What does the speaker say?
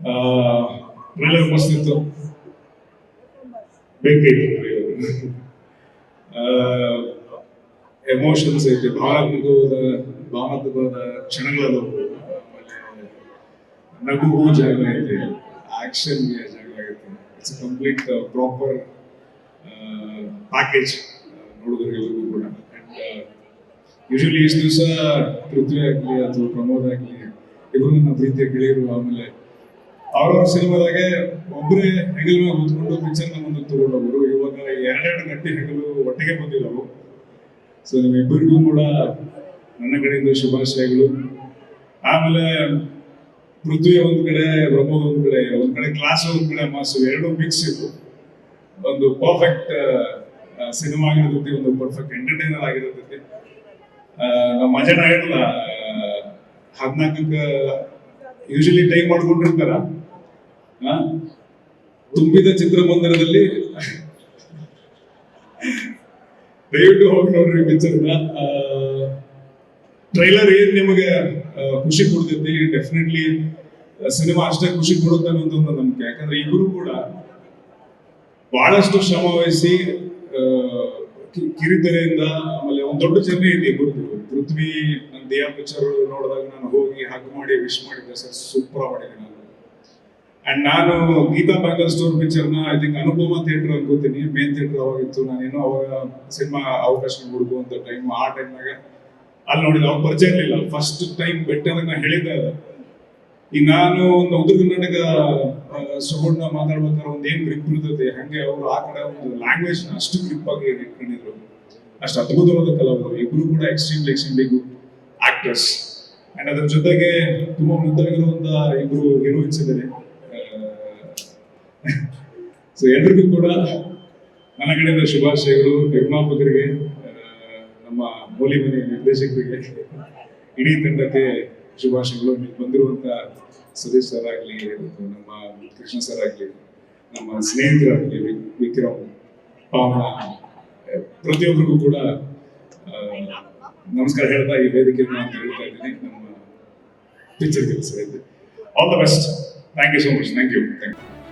Trailer ಮಸ್ತ್ ಇತ್ತು ಬೇಕಾಗಿತ್ತು ಎಮೋಷನ್ಸ್ ಐತೆ ಬಹಳ ಭಾವನಾತ್ಮಕವಾದ ಕ್ಷಣಗಳದು ಕ್ಷಣಗಳಲ್ಲೂ ನಗುಗೂ ಜಾಗ ಐತೆ ಆಕ್ಷನ್ ಜಾಗ ಐತೆ. ಇಟ್ಸ್ ಕಂಪ್ಲೀಟ್ ಪ್ರಾಪರ್ ಪ್ಯಾಕೇಜ್ ನೋಡೋದ್ರಿಗೆಲ್ಲರಿಗೂ ಕೂಡ. ಯೂಶಲಿ ಇಷ್ಟು ದಿವಸ ಪೃಥ್ವಿ ಆಗಲಿ ಅಥವಾ ಪ್ರಮೋದ್ ಆಗಲಿ ಇಬ್ಬರು ನಮ್ಮ ಪ್ರೀತಿಯ ಗೆಳೆಯರು, ಆಮೇಲೆ ಅವ್ರವ್ರ ಸಿನಿಮಾದಾಗೆ ಒಬ್ಬರೇ ಹೆಗಲ ಮೇಲೆ ಕೂತ್ಕೊಂಡು ಪಿಕ್ಚರ್ನ ಮುಂದೆ ತಗೊಂಡವರು ಇವಾಗ ಎರಡೆರಡು ಗಟ್ಟಿ ಹೆಗಲು ಒಟ್ಟಿಗೆ ಬಂದಿದ್ದವು ಸೊ ನಿಮ್ಮಿಬ್ಬರಿಗೂ ಕೂಡ ನನ್ನ ಕಡೆಯಿಂದ ಶುಭಾಶಯಗಳು. ಆಮೇಲೆ ಪೃಥ್ವಿ ಒಂದ್ ಕಡೆ ಪ್ರಮೋದ್ ಒಂದ್ ಕಡೆ ಒಂದ್ ಕಡೆ ಕ್ಲಾಸ್ ಒಂದ್ ಕಡೆ ಮಾಸು ಎರಡು ಮಿಕ್ಸ್ ಇತ್ತು ಒಂದು ಪರ್ಫೆಕ್ಟ್ ಸಿನಿಮಾ ಆಗಿರ್ತೈತಿ, ಒಂದು ಪರ್ಫೆಕ್ಟ್ ಎಂಟರ್ಟೈನರ್ ಆಗಿರ್ತೈತಿ. ನಮ್ಮ ಮಜಾನ ಹೇಳಿಲ್ಲ ಹದಿನಾಲ್ಕಕ್ಕೆ ಯೂಶಲಿ ಟೈಮ್ ಮಾಡ್ಕೊಂಡಿರ್ತಾರ. ತುಂಬಿದ ಚಿತ್ರಮಂದಿರದಲ್ಲಿ ದಯವಿಟ್ಟು ಹೋಗಿ ನೋಡ್ರಿ ಪಿಕ್ಚರ್ನ ಟ್ರೈಲರ್ ಏನ್ ನಿಮಗೆ ಖುಷಿ ಕೊಡ್ತೈತಿ? ಡೆಫಿನೆಟ್ಲಿ ಸಿನಿಮಾ ಅಷ್ಟೇ ಖುಷಿ ಕೊಡುತ್ತೆ ಅನ್ನೋದು ಒಂದು ನಂಬಿಕೆ. ಯಾಕಂದ್ರೆ ಇವರು ಕೂಡ ಬಹಳಷ್ಟು ಶ್ರಮ ವಹಿಸಿ ಕಿರಿತೆರೆಯಿಂದ ಆಮೇಲೆ ಒಂದ್ ದೊಡ್ಡ ಜರ್ನಿ ಇದೆ ಇಬ್ಬರದು ಪೃಥ್ವಿ ನನ್ನ ದೇಹ ಪಿಕ್ಚರ್ ನೋಡಿದಾಗ ನಾನು ಹೋಗಿ ಹಗ್ ಮಾಡಿ ವಿಶ್ ಮಾಡಿದ್ದೆ. ಸರ್ ಸೂಪರ್ ಮಾಡಿದ್ದೀನಿ ಅಂಡ್ ನಾನು ಗೀತಾ ಬ್ಯಾಂಗಲ್ ಸ್ಟೋರ್ ಪಿಕ್ಚರ್ನ ಐ ಥಿಂಕ್ ಅನುಪಮ ಥಿಯೇಟರ್ ಅನ್ಕೋತೀನಿ. ಮೇನ್ ಥಿಯೇಟರ್ ಅವಾಗಿತ್ತು. ನಾನೇನೋ ಅವಾಗ ಸಿನಿಮಾ ಅವಕಾಶ ಹುಡುಕುವಂತ ಟೈಮ್ ಆ ಟೈಮ್ನಾಗ ಅಲ್ಲಿ ನೋಡಿದ ಅವ್ರು ಪರಿಚಯ ಇರಲಿಲ್ಲ. ಫಸ್ಟ್ ಟೈಮ್ ಬೆಟ್ಟ ನಾ ಹೇಳಿದ್ದೆ ಅದು. ಈಗ ನಾನು ಒಂದು ಉತ್ತರ ಕರ್ನಾಟಕ ಸುಗುಣ್ಣ ಮಾತಾಡ್ಬೇಕಾದ್ರೆ ಒಂದು ಏನ್ ಗ್ರಿಪ್ ಇರ್ತೈತಿ ಹಂಗೆ ಅವರು ಆ ಕಡೆ ಒಂದು ಲ್ಯಾಂಗ್ವೇಜ್ ಅಷ್ಟು ಗ್ರಿಪ್ ಆಗಿ ಇಟ್ಕೊಂಡಿದ್ರು. ಅಷ್ಟು ಅದ್ಭುತವಾದ ಕಲಾವಿದರು. ಇಬ್ರು ಕೂಡ extremely extremely good actors and ಅದ್ರ ಜೊತೆಗೆ ತುಂಬಾ ಮುದ್ದಾಗಿರುವಂತ ಇಬ್ರು ಹೀರೋಯಿನ್ಸ್ ಇದ್ದಾರೆ ಸೊ ಎಲ್ರಿಗೂ ಕೂಡ ನನ್ನ ಕಡೆಯಿಂದ ಶುಭಾಶಯಗಳು. ನಿರ್ಮಾಪಕರಿಗೆ ನಮ್ಮ ಮೂಲಿ ಮನೆ ನಿರ್ದೇಶಕರಿಗೆ ಇಡೀ ತಂಡಕ್ಕೆ ಶುಭಾಶಯಗಳು. ನೀವು ಬಂದಿರುವಂತ ಸುರೇಶ್ ಸರ್ ಆಗ್ಲಿ, ನಮ್ಮ ಕೃಷ್ಣ ಸರ್ ಆಗಲಿ, ನಮ್ಮ ಸ್ನೇಹಿತರಾಗ್ಲಿ, ವಿಕ್ರಮ್, ಪಾವನ ಪ್ರತಿಯೊಬ್ಬರಿಗೂ ಕೂಡ ನಮಸ್ಕಾರ ಹೇಳ್ತಾ ಈ ವೇದಿಕೆಯನ್ನು ನಾನು ಹೇಳ್ತಾ ಇದ್ದೀನಿ. ನಮ್ಮ ಪಿಕ್ಚರ್ ಕೆಲಸ all the best thank you so much thank you thank you